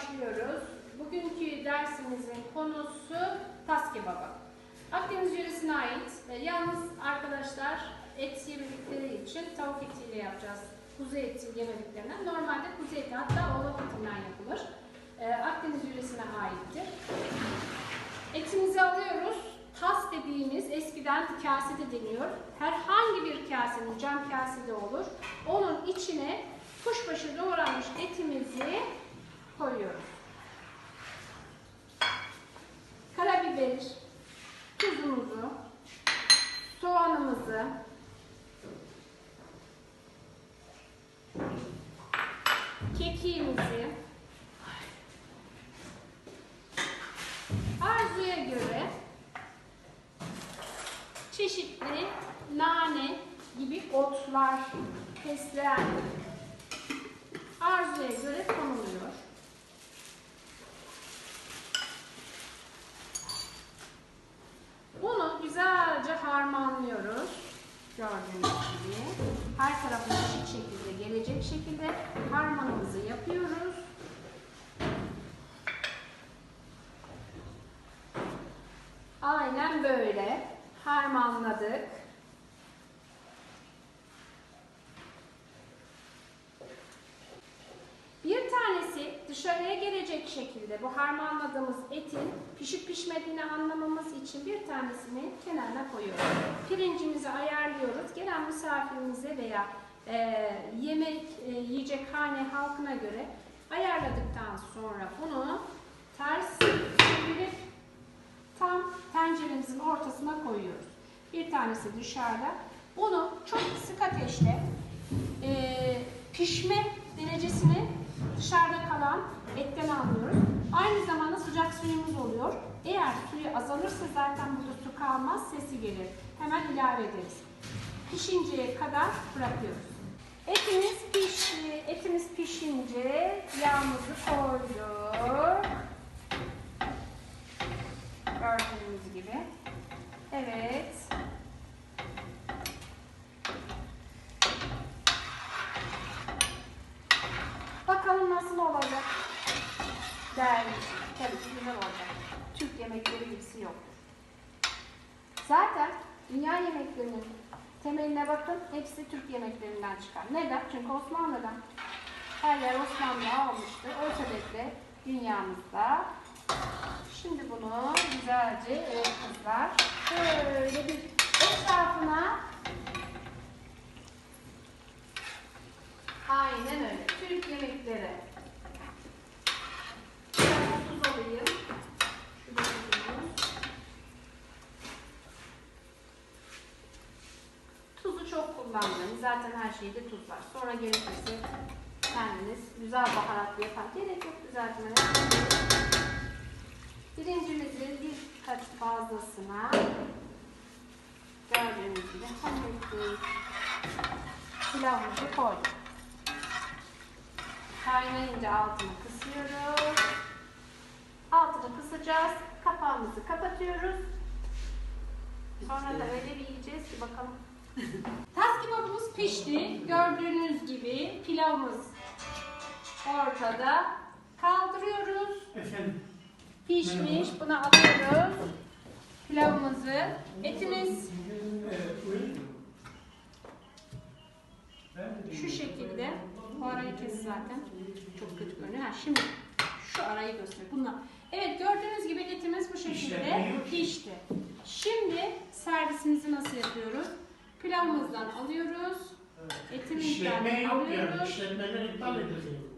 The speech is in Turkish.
başlıyoruz. Bugünkü dersimizin konusu tas kebabı. Akdeniz yöresine ait. E, yalnız arkadaşlar et yemedikleri için tavuk etiyle yapacağız. Kuzu eti yemediklerinden. Normalde kuzu eti hatta oğlak etinden yapılır. E, Akdeniz yöresine aittir. Etimizi alıyoruz. Tas dediğimiz eskiden kase de deniyor. Herhangi bir kasenin cam kase de olur. Onun içine kuşbaşı doğranmış etimizi koyuyoruz. Karabiber, tuzumuzu, soğanımızı, kekiğimizi, arzuya göre çeşitli nane gibi otlar, fesleğen arzuya göre konuluyor. Bunu güzelce harmanlıyoruz. Gördüğünüz gibi. Her tarafına eşit şekilde gelecek şekilde harmanımızı yapıyoruz. Aynen böyle harmanladık. Bir tanesi dışarıya gelecek şekilde bu harmanladığımız etin pişip pişmediğini anlamamız için bir tanesini kenarına koyuyoruz. Pirincimizi ayarlıyoruz. Gelen misafirimize veya e, yemek e, yiyecek hane halkına göre ayarladıktan sonra bunu ters çevirip tam tenceremizin ortasına koyuyoruz. Bir tanesi dışarıda. Bunu çok kısık ateşte e, pişme derecesini dışarıda kalan etten alıyoruz. Aynı zamanda sıcak suyumuz oluyor. Eğer suyu azalırsa zaten burada su kalmaz, sesi gelir. Hemen ilave ederiz. Pişinceye kadar bırakıyoruz. Etimiz pişti. Etimiz pişince yağımızı koyduk. Gördüğünüz gibi. Evet. Bakalım nasıl olacak. Değerli. Tabii ki güzel olacak. Türk yemekleri gibisi yok. Zaten dünya yemeklerinin temeline bakın. Hepsi Türk yemeklerinden çıkar. Neden? Çünkü Osmanlı'dan. Her yer Osmanlı'ya almıştı. O sebeple dünyamızda Şimdi bunu güzelce evet kızlar şöyle bir etrafına aynen öyle Türk yemekleri Biraz tuz alayım Şurada tuzumuz. Tuzu çok kullanmayın. Zaten her şeyde tuz var. Sonra gerekirse kendiniz güzel baharatlı yapar. Gerek yok düzeltmene. Pirincimizin bir kat fazlasına gördüğünüz gibi hallettik. Pilavımızı koyduk. Kaynayınca altını kısıyoruz. Altını kısacağız. Kapağımızı kapatıyoruz. Sonra da öyle bir yiyeceğiz ki bakalım. Tas kebabımız pişti. Gördüğünüz gibi pilavımız ortada. Kaldırıyoruz. Efendim, Pişmiş. Bunu alıyoruz. Pilavımızı. Etimiz şu şekilde. Bu arayı kes zaten. Çok kötü görünüyor. Ha, şimdi şu arayı göster. Bunlar. Evet gördüğünüz gibi etimiz bu şekilde pişti. Şimdi servisimizi nasıl yapıyoruz? Pilavımızdan alıyoruz. Etimizden İşletme yok yani, alıyoruz. işletmeler iptal edildi.